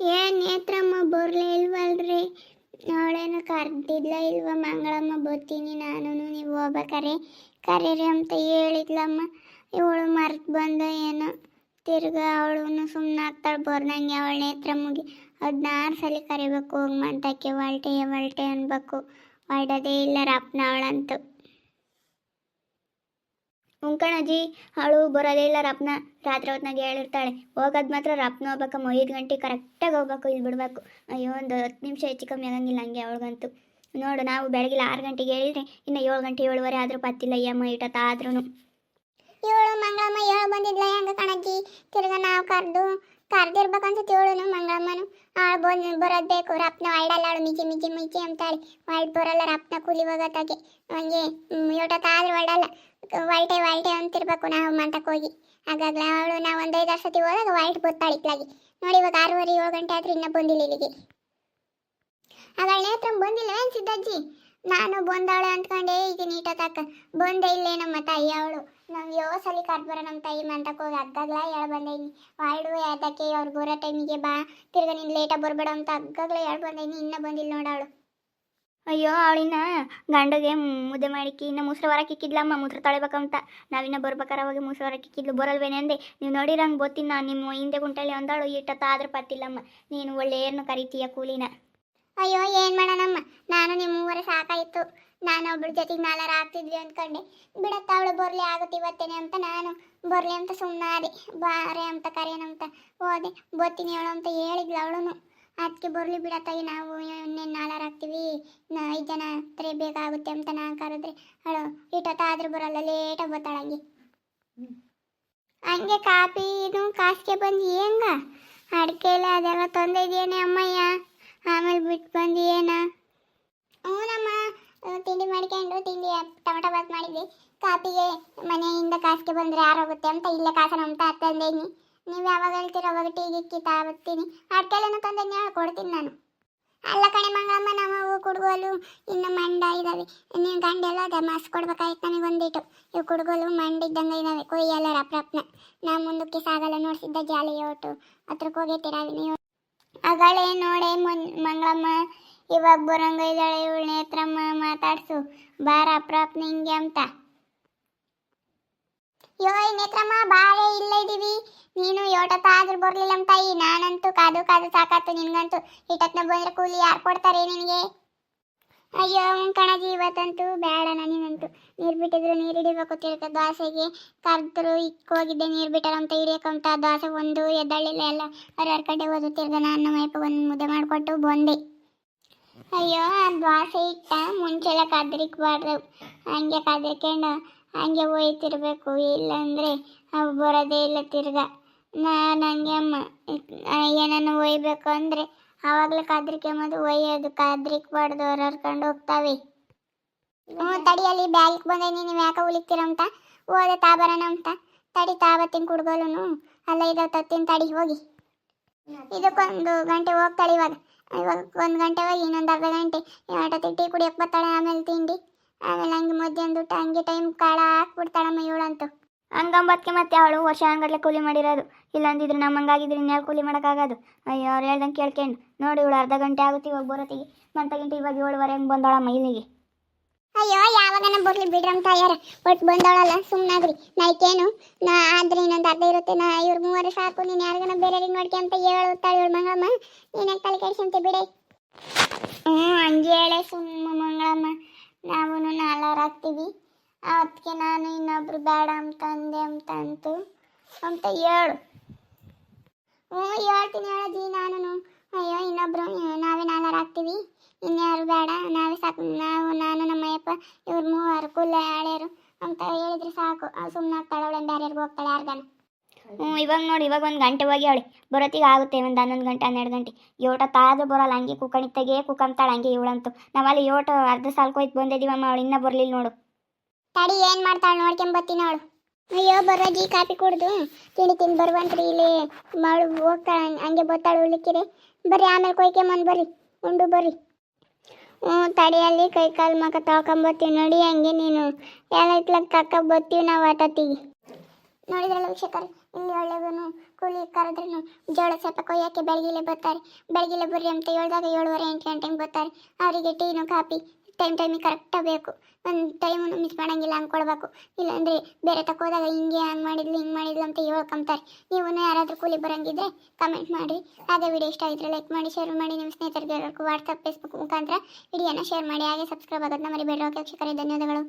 ಏನ್ ನೇತ್ರಮ್ಮ, ಬರ್ಲೇ ಇಲ್ವಲ್ರಿ? ಅವಳೇನು ಕರ್ದಿದ್ಲ ಇಲ್ವ ಮಂಗಳಮ್ಮ, ಬರ್ತೀನಿ ನಾನು, ನೀವು ಹೋಗ್ಬೇಕಾರೆ. ಕರೀರಿ ಅಂತ ಹೇಳಿದ್ಲಮ್ಮ. ಇವಳು ಮರ್ತು ಬಂದ ಏನು. ತಿರ್ಗ ಅವಳು ಸುಮ್ಮನೆ ಆಗ್ತಾಳೆ, ಬರ್ದಂಗೆ ಅವಳ ನೇತ್ರಮ್ಮಗೆ. ಹದಿನಾರು ಸಲ ಕರಿಬೇಕು ಹೋಗಿ ಮಂತಕ್ಕೆ ಒಳ್ಟೆ ಒಳ್ಟೆ ಅನ್ಬೇಕು. ಹೊರಡೋದೇ ಇಲ್ಲ ರಪ್ನ ಅವಳಂತೂ. ಉಂಕಣಜ್ಜಿ ಅವಳು ಬರೋದೇ ಇಲ್ಲ, ರಪ್ನ ರಾತ್ರಿ ಹೊತ್ನಾಗ ಹೇಳಿರ್ತಾಳೆ. ಹೋಗೋದು ಮಾತ್ರ ರಪ್ನ ಹೋಗ್ಬೇಕಮ್ಮ ಐದು ಗಂಟೆ ಕರೆಕ್ಟಾಗಿ ಹೋಗ್ಬೇಕು, ಇಲ್ಲಿ ಬಿಡಬೇಕು. ಅಯ್ಯೋ, ಒಂದು ಹತ್ತು ನಿಮಿಷ ಹೆಚ್ಚು ಕಮ್ಮಿ ಆಗಂಗಿಲ್ಲ ಹಂಗೆ ಅವಳಿಗಂತೂ. ನೋಡು, ನಾವು ಬೆಳಗ್ಗೆ ಆರು ಗಂಟೆಗೆ ಹೇಳಿದ್ರೆ ಇನ್ನು ಏಳು ಗಂಟೆ ಏಳುವರೆ ಆದರೂ ಪತ್ತಿಲ್ಲ ಅಯ್ಯಮ್ಮ ಇಟ್ಟತ್ತಾದ್ರೂ ಏಳು ಮಂಗಳಮ್ಮ, ಏಳು ಬಂದಿದ್ಲ ಹೆಂಗ ಕಣಜ್ಜಿ? ತಿರ್ಗ ನಾವು ಕರೆದು ಕರ್ದಿರ್ಬೇಕನ್ಸುತ್ತೆ ಇವಳು ಮಂಗಳಮ್ಮನು. ಆಳ್ ಬಂದು ಬರೋದು ಬೇಕು. ರಪ್ನ ಹೊಳ್ಳಲ್ಲ ಅವಳು. ಮಿಜಿ ಮಿಜಿ ಮಿಚಿ ಅಂತಾಳೆ. ಹೊಳ್ ಬರಲ್ಲ, ರಪ್ನ ಕೂಲಿ ಹೋಗೋತ್ತಾಗೆ ಹಂಗೆ ಏಟತ್ತಾದ್ರೂ ಹೊಳ್ಳಲ್ಲ ಹೊಳ್ಟೆ ಹೊಳ್ಟೆ ಅಂತಿರ್ಬೇಕು ನಾವು ಮಂಟಕ್ಕೆ ಹೋಗಿ. ಹಾಗಾಗ್ಲ ಅವಳು ನಾವು ಒಂದೈದು ಐದು ಸತಿ ಹೋದಾಗ ವೈಟ್ ಬರ್ತಾಳೆ ಇಟ್ಲಾಗಿ ನೋಡಿ ಇವಾಗ ಆರೂವರೆ, ಏಳು ಗಂಟೆ ಆದ್ರೆ ಇನ್ನೂ ಬಂದಿಲ್ಲ ಇಲ್ಲಿಗೆ. ಅವಳ ನೇತ್ರ ಬಂದಿಲ್ಲ. ಏನು ಸಿದ್ದಜ್ಜಿ ನಾನು ಬಂದಾಳೆ ಅಂದ್ಕೊಂಡೆ, ಈಗ ನೀಟತ್ತಾಕ ಬಂದೇ ಇಲ್ಲೇ ನಮ್ಮ ತಾಯಿ ಅವಳು. ನಾವು ಯಾವ ಸಲ ಬರೋ ನಮ್ಮ ತಾಯಿ ಮಂಟಕ್ಕೆ ಹೋಗಿ ಅಗ್ಗಾಗ್ಲ ಹೇಳ ಬಂದೈನಿ. ವಾಯ್ಡು ಅದಕ್ಕೆ ಅವ್ರು ಬರೋ ಟೈಮಿಗೆ ಬಾ. ತಿರ್ಗ ನೀನು ಲೇಟಾಗಿ ಬರಬೇಡ ಅಂತ ಅಗ್ಗಾಗ್ಲ ಹೇಳ ಬಂದೈನಿ. ಇನ್ನೂ ಬಂದಿಲ್ಲ ನೋಡವಳು ಅಯ್ಯೋ ಅವಳಿನ ಗಂಡಗೆ ಮುದ್ದೆ ಮಾಡಿಕ್ಕಿ ಇನ್ನು ಮುಸ್ರು ಹೊರಕ್ಕೆ ಇಕ್ಕಿದ್ಲಮ್ಮ, ಮುಸ್ರ ತೊಳಿಬೇಕಂತ. ನಾವಿನ್ನ ಬರ್ಬೇಕಾರ ಹೋಗಿ ಮುಸ್ರು ಹೊರಕ್ಕೆ ಕಿಕ್ಕಿದ್ಲು ಬರಲ್ವೇನೆ ಅಂದೆ. ನೀವು ನೋಡಿರಂಗೆ ಗೊತ್ತಿನ ನಿಮ್ಮ ಹಿಂದೆ ಗುಂಟಲ್ಲಿ ಅಂದಾಳು ಇಟ್ಟತ್ತ ಆದ್ರೆ ಪತ್ತಿಲ್ಲಮ್ಮ. ನೀನು ಒಳ್ಳೆಯನ್ನು ಕರಿತೀಯ ಕೂಲಿನ. ಅಯ್ಯೋ, ಏನು ಮಾಡೋಣಮ್ಮ? ನಾನು ನಿಮ್ಮ ಮೂವರೆ ಸಾಕಾಯಿತು. ನಾನು ಒಬ್ಳ ಜೊತೆಗೆ ನಾಲ್ಕರ ಆಗ್ತಿದ್ವಿ ಅಂದ್ಕೊಂಡೆ ಬಿಡತ್ತ ಅವಳು ಬರಲಿ ಆಗುತ್ತೆ ಇವತ್ತೇನೆ ಅಂತ ನಾನು. ಬರಲಿ ಅಂತ ಸುಮ್ಮನಾದೆ ಬಾರೆ ಅಂತ ಕರೆಯನಂತ ಹೋದೆ. ಬರ್ತೀನಿ ಅವಳು ಅಂತ ಹೇಳಿದ್ಲು ಅವಳು ಅದಕ್ಕೆ ಬರಲಿ ಬಿಡತ್ತಾಗಿ ನಾವು ಇನ್ನೇನು ನಾಲ್ಕರ ಆಗ್ತೀವಿ. ಐದು ಜನ ಹತ್ರ ಬೇಕಾಗುತ್ತೆ ಅಂತ ನಾನು ಕರೆದ್ರೆ. ಅವಳು ಇಟ್ಟೊತ್ತಾದ್ರೂ ಬರಲ್ಲ ಲೇಟಾಗಿ ಬರ್ತಾಳೆ ಹಂಗೆ. ಕಾಪಿ, ಇದು, ಕಾಸಿಗೆ ಬಂದು ಹೆಂಗ? ಅಡಿಕೆ ಎಲ್ಲ ತೊಂದರೆ ಇದೆಯೇನೆ ಅಮ್ಮಯ್ಯ? ಆಮೇಲೆ ಬಿಟ್ಟು ಬಂದು ಏನ? ಹ್ಞೂನಮ್ಮ ತಿಂಡಿ ಮಾಡ್ಕೊಂಡು ತಿಂಡಿ, ಟೊಮೆಟೊ ಬಾತ್ ಮಾಡಿದ್ವಿ. ಕಾಪಿಗೆ ಮನೆಯಿಂದ ಕಾಸಿಗೆ ಬಂದರೆ ಹೋಗುತ್ತೆ ಅಂತ ಇಲ್ಲೇ ಕಾಸನ ಅಂತ ತಂದೇನಿ. ನೀವು ಯಾವಾಗ ಹೇಳ್ತೀರ ಅವಾಗ ಟೀ ಗಿಕ್ಕಿ ತಾಬತ್ತೀನಿ ಅಡ್ಕೆಲೇನು ತಂದೇನಿ ಕೊಡ್ತೀನಿ ನಾನು. ಅಲ್ಲ ಕಣೆ ಮಂಗಳಮ್ಮ ನಾವು ಕುಡುಗೋಲು ಇನ್ನು ಮಂಡ ಇದ್ದಾವೆ ನೀವು ಗಂಡೆಲ್ಲ ಅದ, ಮಾಸ್ ಕೊಡ್ಬೇಕಾಯ್ತು ನನಗೆ ಒಂದಿಟ್ಟು. ಇವು ಕುಡುಗೋಲು ಮಂಡ ಇದ್ದಂಗೆ ಇದ್ದಾವೆ ಕೊಯ್ಯಲ್ಲ ರಪ್ರಪ್ನ ನಾ ಮುಂದಕ್ಕೆ ಸಾಗಲ್ಲ ನೋಡಿಸಿದ್ದ ಜಾಲಿ ಒಟ್ಟು. ಹತ್ರಕ್ಕೆ ಹೋಗೇ ನೀವು ಅಗಳೇ ನೋಡೆ ಮುನ್ ಮಂಗಳಮ್ಮ ಇವಾಗ ಬರಂಗ ಇದ್ದಾಳೆ ಇವಳ ನೇತ್ರಮ್ಮ ಮಾತಾಡ್ಸು. ಬಾರ ಪ್ರಾಪ್ ನಿಂಗೆ ಅಂತ. ಯೋಯ್ ನೇತ್ರಮ್ಮ ಬಾರೆ ಇಲ್ಲ ಇದೀವಿ. ನೀನು ಯೋಟತ್ತಾದ್ರೂ ಬರ್ಲಿಲ್ಲ ಬರ್ಲಿಲ್ಲಮ್ಮ ತಾಯಿ. ನಾನಂತೂ ಕಾದು ಕಾದು ಸಾಕಾತು ನಿನ್ಗಂತೂ. ಇಟ್ಟತ್ನ ಬಂದ್ರೆ ಕೂಲಿ ಯಾರು ಕೊಡ್ತಾರೆ ನಿನಗೆ? ಅಯ್ಯೋ ಕಣಜಿ ಇವತ್ತಂತೂ ಬೇಡ ನನಗಂತೂ ನೀರು ಬಿಟ್ಟಿದ್ರು ನೀರು ಹಿಡಿಬೇಕು ತಿಳ್ಕ ದೋಸೆಗೆ. ಕರೆದ್ರು ಇಕ್ಕೋಗಿದ್ದೆ ನೀರು ನೀರು ಬಿಟ್ಟಾರಂತ ಹಿಡಿಯಕ್ಕಂತ ದೋಸೆ ಒಂದು ಎದ್ದಳ್ಳಿಲ್ಲ, ಎಲ್ಲ ಅವ್ರ ಕಡೆ ಹೋದ್ರು. ತಿರ್ಗ ನಾನು ಮೈಪ ಒಂದು ಮುದ್ದೆ ಮಾಡಿಕೊಟ್ಟು ಬಂದೆ. ಅಯ್ಯೋ, ಆ ದೋಸೆ ಇಟ್ಟ ಮುಂಚೆಲ್ಲ ಕದ್ರಿಕ್ಬಾರ್ದು ಹಂಗೆ ಕದ್ರಿಕೊಂಡು ಹಂಗೆ ಒಯ್ತಿರ್ಬೇಕು ಇಲ್ಲಾಂದರೆ ಅವು ಬರೋದೇ ಇಲ್ಲ ತಿರ್ಗ. ನಾನು ಹಂಗೆ ಅಮ್ಮ ಏನನ್ನು ಒಯ್ಬೇಕು ಅಂದರೆ ಆವಾಗಲೇ ಮದು ಒಯ್ಯೋದು ಕದ್ರಿಕ್ಬಾರ್ದು ಅವ್ರು ಹರ್ಕೊಂಡು ಹೋಗ್ತಾವೆ. ಹ್ಞೂ ತಡಿಯಲ್ಲಿ ಬ್ಯಾಲ್ಕ್ ಬಂದೈನಿ, ನೀವು ಯಾಕೆ ಉಳಿತೀರಂತ ಹೋದೆ ತಾಬರನ ಅಂತ. ತಡಿ ತಾಬತ್ತಿನ ಕುಡ್ಗೋಲು ಅಲ್ಲ ಇದಾವ ತತ್ತಿನ ತಡಿ, ಹೋಗಿ. ಇದಕ್ಕೊಂದು ಗಂಟೆ ಹೋಗ್ತಾಳೆ ಇವಾಗ. ಇವಾಗ ಒಂದು ಗಂಟೆ ಹೋಗಿ, ಇನ್ನೊಂದು ಅರ್ಧ ಗಂಟೆ. ಆಟೋ ಟೀ ಕುಡಿಯಕ್ಕೆ ಬರ್ತಾಳೆ, ಆಮೇಲೆ ತಿಂಡಿ. ಆಮೇಲೆ ಹಂಗೆ ಮಧ್ಯಾಹ್ನ ಊಟ ಹಂಗೆ ಟೈಮ್ ಕಾಳ ಹಾಕ್ಬಿಡ್ತಾಳಮ್ಮ ಇವಳಂತೂ. ಹಂಗಂಬತ್ಕೆ ಮತ್ತೆ ಅವಳು ವರ್ಷ ಹಂಗಟ್ಲೆ ಕೂಲಿ ಮಾಡಿರೋದು. ಇಲ್ಲಂದಿದ್ರೆ ನಮ್ಮ ಹಂಗಾಗಿದ್ರೆ ಇನ್ಯಾರು ಕೂಲಿ ಮಾಡೋಕ್ಕಾಗೋದು? ಅಯ್ಯೋ, ಅವ್ರು ಹೇಳ್ದಂಗೆ ಕೇಳ್ಕೊಂಡು ನೋಡಿ ಇವಳು ಅರ್ಧ ಗಂಟೆ ಆಗುತ್ತೆ ಇವಾಗ ಬರೋತ್ತಿಗೆ. ಮಂತ ಗಂಟೆ ಇವಾಗ ಏಳುವರೆ ಹಂಗೆ ಬಂದೋಳಮ್ಮ ಇಲ್ಲಿಗೆ. ಅಯ್ಯೋ ಯಾವಾಗನ ಬರ್ಲಿ ಬಿಡ್ರಮ್ ತಯಾರ. ಒಟ್ಟು ಬಂದಾಳಲ್ಲ ಸುಮ್ಮನಾಗ್ರಿ ನೈಟೇನು ನಾ ಆದ್ರೆ ಇನ್ನೊಂದು ಅರ್ಧ ಇರುತ್ತೆ, ನಾ ಇವ್ರ ಮೂವರು ಸಾಕು, ನೀನು ಯಾರಿಗನ ಬೇರೆಯವ್ರಿಗೆ ನೋಡ್ಕೆ ಅಂತ ಹೇಳುತ್ತಾಳೆ ಇವಳು ಮಂಗಳಮ್ಮ. ನೀನು ತಲೆ ಕೆಡಿಸಂತೆ ಬಿಡೆ. ಹ್ಞೂ ಹಂಗೆ ಹೇಳೆ ಸುಮ್ಮ ಮಂಗಳಮ್ಮ. ನಾವು ನಾಲ್ವರು ಆಗ್ತೀವಿ ಅದಕ್ಕೆ ನಾನು ಇನ್ನೊಬ್ರು ಬೇಡ ಅಂತ ಅಂದೆ ಅಂತ ಅಂತು. ಅಂತ ಹೇಳು. ಹ್ಞೂ, ಹೇಳ್ತೀನಿ ಹೇಳಜ್ಜಿ ನಾನು ಅಯ್ಯೋ, ಇನ್ನೊಬ್ರು, ನಾವೇ ನಾಲ್ವರು ಆಗ್ತೀವಿ. ಇನ್ಯಾರು ಬೇಡ, ನಾವೇ ಸಾಕು. ನಾವು, ನಾನು ನಮ್ಮ ಅಯ್ಯಪ್ಪ ಇವ್ರು ಮೂವರು ಕುಲ್ಲ ಹಳೆಯರು ಅಂತ ಹೇಳಿದ್ರೆ ಸಾಕು. ಸುಮ್ಮನೆ ಆಗ್ತಾಳೆ ಅವಳೆ ಬೇರೆಯವ್ರಿಗೆ ಹೋಗ್ತಾಳೆ ಯಾರ್ಗಾನ ಹ್ಞೂ, ಇವಾಗ ನೋಡಿ, ಇವಾಗ ಒಂದು ಗಂಟೆ ಹೋಗಿ ಅವಳಿ. ಬರೋತ್ತಿಗೆ ಆಗುತ್ತೆ, ಒಂದು ಹನ್ನೊಂದು ಗಂಟೆ, ಹನ್ನೆರಡು ಗಂಟೆ. ಯೋಟ ತಾದು ಬರೋಲ್ಲ, ಹಂಗೆ ಕುಕ್ಕಣಿತ್ತಾಗೆ ಕುಕ್ಕಂತಾಳೆ, ಹಂಗೆ ಇವಳಂತೂ. ನಾವಲ್ಲಿ ಯೋಟ ಅರ್ಧ ಸಾಲ್ಕೋಯ್ತು ಬಂದಿದ್ದೀವಮ್ಮ, ಅವಳು ಇನ್ನೂ ಬರಲಿಲ್ಲ ನೋಡು. ತಡಿ, ಏನು ಮಾಡ್ತಾಳೆ ನೋಡ್ಕೊಂಬತ್ತೀನಿ ಅವಳು. ಅಯ್ಯೋ ಬರೋಜಿ ಕಾಪಿ ಕುಡ್ದು. ತಿಂಡಿ ತಿಂದು ಬರುವಂತ್ರಿ ಇಲ್ಲಿ ಮಾಡು, ಹೋಗ್ತಾಳೆ ಹಂಗೆ ಬತ್ತಾಳು ಉಳಿಕಿರಿ ಬರ್ರಿ, ಆಮೇಲೆ ಕೊಯ್ಕೆ ಮನ್ ಬರ್ರಿ. ಉಂಡು ಬರ್ರಿ. ಹ್ಞೂ ತಡಿಯಲ್ಲಿ ಕೈ ಕಾಲು ಮಕ ತೊಳ್ಕೊಂಬರ್ತೀವಿ ನೋಡಿ, ಹಂಗೆ ನೀನು. ಎಲ್ಲ ಇಟ್ಲಾಗ ತಕ್ಕ ಬರ್ತೀವಿ ನಾವು ಆಟತ್ತಿಗೆ. ನೋಡಿದ್ರಲ್ಲ ವೀಕ್ಷಕರು ಇಲ್ಲಿ ಒಳ್ಳೆದನು ಕೂಲಿ ಕರೆದ್ರೂ ಜೋಳ ಸ್ವಲ್ಪ ಕೊಯ್ಯೋಕ್ಕೆ ಬೆಳಗಿಲೆ ಬರ್ತಾರೆ. ಬೆಳಗಿಲೆ ಬರ್ರಿ ಅಂತ ಹೇಳ್ದಾಗ ಏಳುವರೆ ಎಂಟು ಗಂಟೆಗೆ ಬರ್ತಾರೆ. ಅವರಿಗೆ ಟೀನು ಕಾಫಿ ಟೈಮ್ ಟೈಮಿಗೆ ಕರೆಕ್ಟಾಗಿ ಬೇಕು. ಒಂದು ಟೈಮ್ ಮಿಸ್ ಮಾಡೋಂಗಿಲ್ಲ ಅಂದ್ಕೊಳ್ಬೇಕು ಇಲ್ಲಾಂದ್ರೆ ಬೇರೆ ತಕ್ಕೋದಾಗ ಹಿಂಗೆ ಹಂಗೆ ಮಾಡಿದ್ಲು, ಹಿಂಗೆ ಮಾಡಿದ್ಲು ಅಂತ ಹೇಳ್ಕೊಂತಾರೆ ನೀವು ಯಾರಾದರೂ ಕೂಲಿ ಬರಂಗಿದ್ರೆ ಕಮೆಂಟ್ ಮಾಡಿ. ಅದೇ ವಿಡಿಯೋ ಇಷ್ಟ ಆಗಿದ್ರೆ ಲೈಕ್ ಮಾಡಿ ಶೇರ್ ಮಾಡಿ. ನಿಮ್ಮ ಸ್ನೇಹಿತರಿಗೆ ವಾಟ್ಸಪ್ ಫೇಸ್ಬುಕ್ ಮುಖಾಂತರ ವಿಡಿಯೋನ ಶೇರ್ ಮಾಡಿ. ಹಾಗೆ ಸಬ್ಸ್ಕ್ರೈಬ್ ಆಗೋದನ್ನ ಮರಿಬೇಡ ವೀಕ್ಷಕರೇ, ಧನ್ಯವಾದಗಳು.